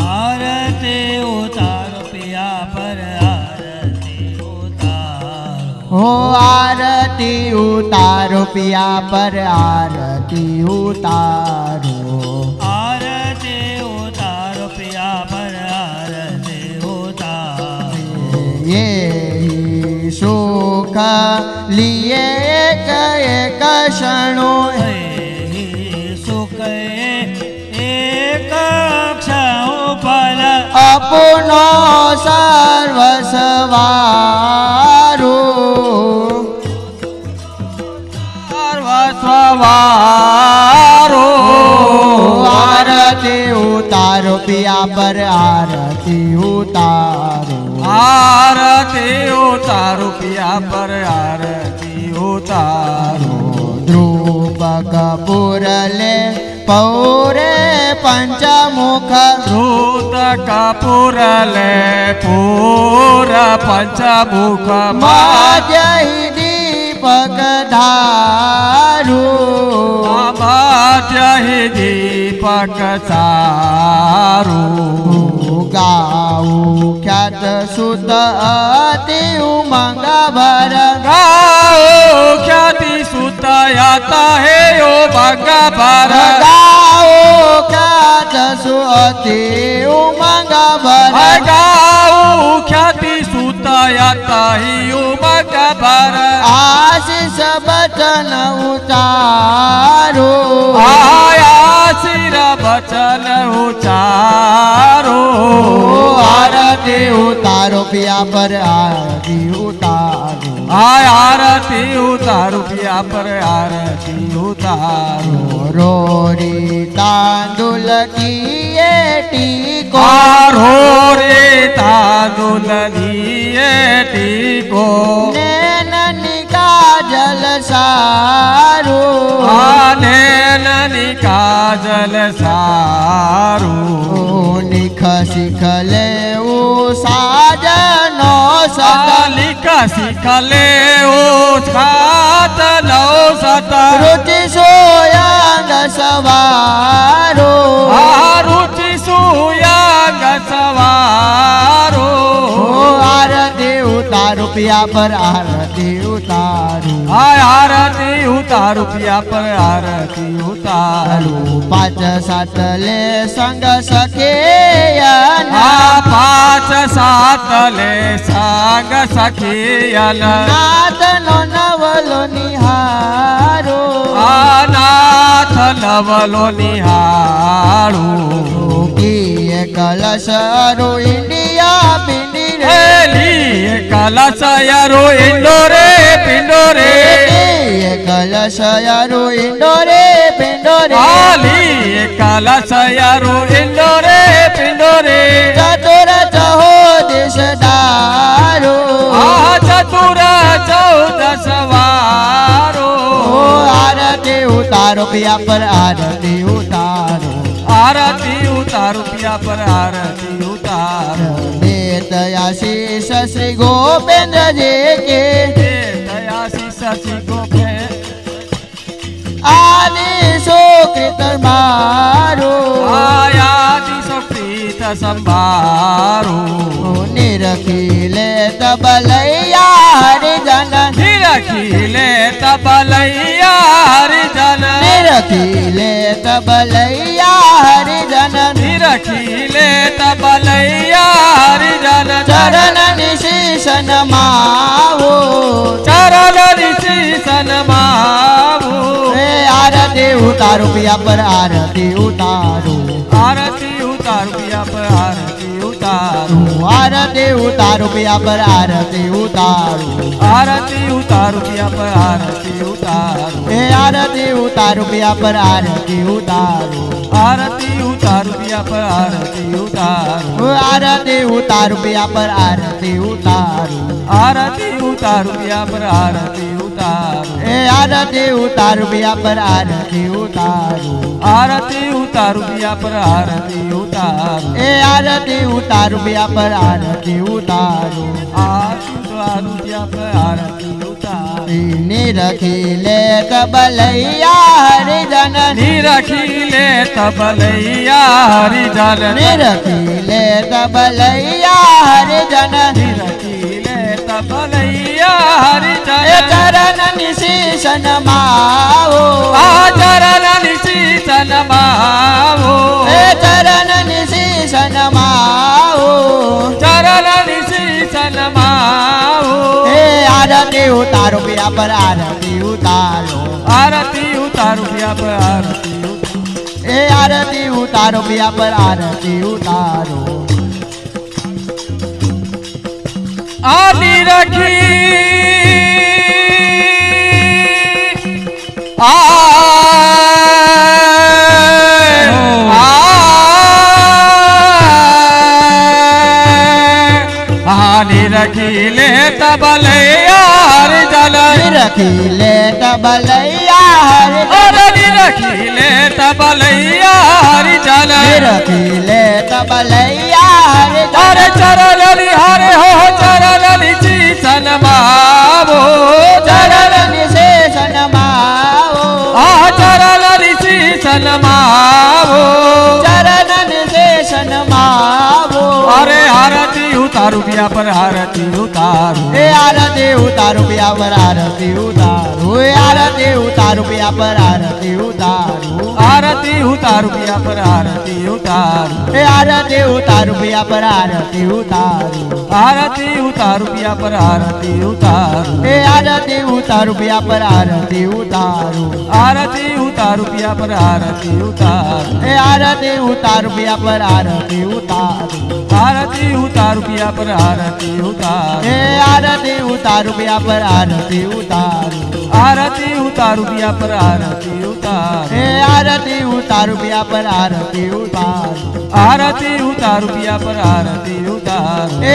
आरती उतारो पिया पर आरती उतारो। हो आरती उतारो पिया पर आरती उतारो। आरती उतारो पिया पर आरती उतारो। ये यीशु का लिए एक एक है सुख બાપુનો સર્વસવારું. સર્વસવારો. આરતી ઉતારો પિયા પર આરતી ઉતારો. આરતી ઉતારો પિયા પર આરતી ઉતારો. ધ્રુવ કપૂર લે પૌરે ಪಂಚಮುಖ ಧೂತ ಕಪುರಲೆ ಪೂರ ಪಂಚಮುಖ ಮಾಜೈ ದೀಪಕ ಧಾರು ಮಾಜೈ ದೀಪಕ ಸಾರು ಗಾವು ಖ್ಯಾತ ಸುತ ಅತಿ ಉಮಂಗ ಭರ ಗಾವು ಖ್ಯಾತಿ ಸುತ ಯಾತ ಹೇ ಯೋ ಭಗ ಭರ સુતી ઉમંગા ભર. ગાઉ ખ્યાતિ સુતાયા તાહી ઉમંગા ભર. આશીષ બચન ઉતારો. આશીર બચન ઉતારો. આરતી ઉતારો પિયા પર આરતી ઉતારો. આય આરતી ઉતારું પિયા પર આરતી ઉતારો. રોરી તાંદુલ દીએ ટીકો. રોરે તાંદુલ દીએ ટીકો. નૈનની કાજલ સારું. આ નૈનની કાજલ સારું. નિખ શીખ લેવું સારું શીખલે ઓ સાત નવ સત રુચિ સોયાંગ સવારો. આ રુચિ સોયાંગ આર આરતી ઉતારું પિયા પર આરતી તારું આ આરતી ઉતારું પિયા પર આરતી તારું પાંચ સાત લે સંગ સખે પાંચ સાત લે સાગ સખિયન નાથ નો નવલો નિહારો. આ નાથ નવલો નિહાળું કીએ કલશ રો ઇન્ડિયા પિંડી રે. કલશ કલસયરો ઇન્ડો રે પિંડો કલશ રો ઇન્ડો રે પિંડો રે. આલી કલસયરો ઇન્દોરે પિંડોરે ચતુર ચહો દિશ દારો આ ચતુર ચૌદ સવારો ઓ આરતી ઉતારો પિયા પર આરતી ઉતારો. આરતી ઉતારો પિયા પર આરતી સુકૃત મારો. આયાદી સપ્રીત સંભારું. નિરખીલે તબલૈયા હરિજન નિરખીલે તબલૈયા હરિજન નિરખીલે તબલૈયાર જન. નિરખીલે તબલૈયાર જન. ચરણ નિશીશન માવો. ચરણ હે આરતી ઉતારો પિયા પર આરતી ઉતારો આરતી ઉતારું પિયા પર આરતી ઉતારું આરતી ઉતારો પિયા પર આરતી ઉતારો આરતી ઉતારું પિયા પર આરતી ઉતારું હે આરતી ઉતારો પિયા પર આરતી ઉતારો આરતી ઉતારું પિયા પર આરતી ઉતારું ઓ આરતી ઉતારો પિયા પર આરતી ઉતારો આરતી ઉતારું પિયા પર આરતી ઉતારું હે આરતી ઉતારો પિયા પર આરતી ઉતારો આરતી ઉતારું પિયા પર આરતી ઉતારું હે આરતી ઉતારો પિયા પર આરતી ઉતારો આરતી આ રૂપિયા પર આરતી ઉતાર નિરખીલે કબલૈયા હરિજન નિરખી લે તબલૈયા હરિજન નિરખીલે કબલૈયા હરિજન નિરખી લે તબલૈયા એ હરિજન નિશીશન માવો આ ચરણ શીશન માવો એ ચરણ શીશન માવો ચરણ શીશન માવો એ આરતી ઉતારો પિયા પર આરતી ઉતારો. આરતી ઉતારો પિયા પર આરતી ઉતાર. એ આરતી ઉતારો પિયા પર આરતી ઉતારો. આની રખી આની રખી લે તબલે યાર જલ નિરખીલે કબલૈયા હરિજન અરની રખી લે તબલે યાર જલ ચીસન માવો ચરણન નિશેષન માવો અરે આરતી ઉતારું પિયા પર આરતી ઉતારું. એ આરતી ઉતારો પિયા પર આરતી ઉતારો. એ આરતી ઉતારો પિયા પર આરતી ઉતારો. આરતી ઉતારું પિયા પર આરતી ઉતારું. એ આરતી ઉતારો પિયા પર આરતી ઉતારો. આરતી ઉતારું પિયા પર આરતી ઉતારું. એ આરતી ઉતારો પિયા પર આરતી ઉતારો આરતી ઉતારું પિયા પર આરતી ઉતારું એ આરતી ઉતારો પિયા પર આરતી ઉતારો આરતી ઉતારું પિયા પર આરતી ઉતારું એ આરતી ઉતારો પિયા પર આરતી ઉતારો આરતી ઉતારું પિયા પર આરતી ઉતાર એ આરતી ઉતારો પિયા પર આરતી ઉતારો આરતી ઉતારું પિયા પર આરતી ઉતાર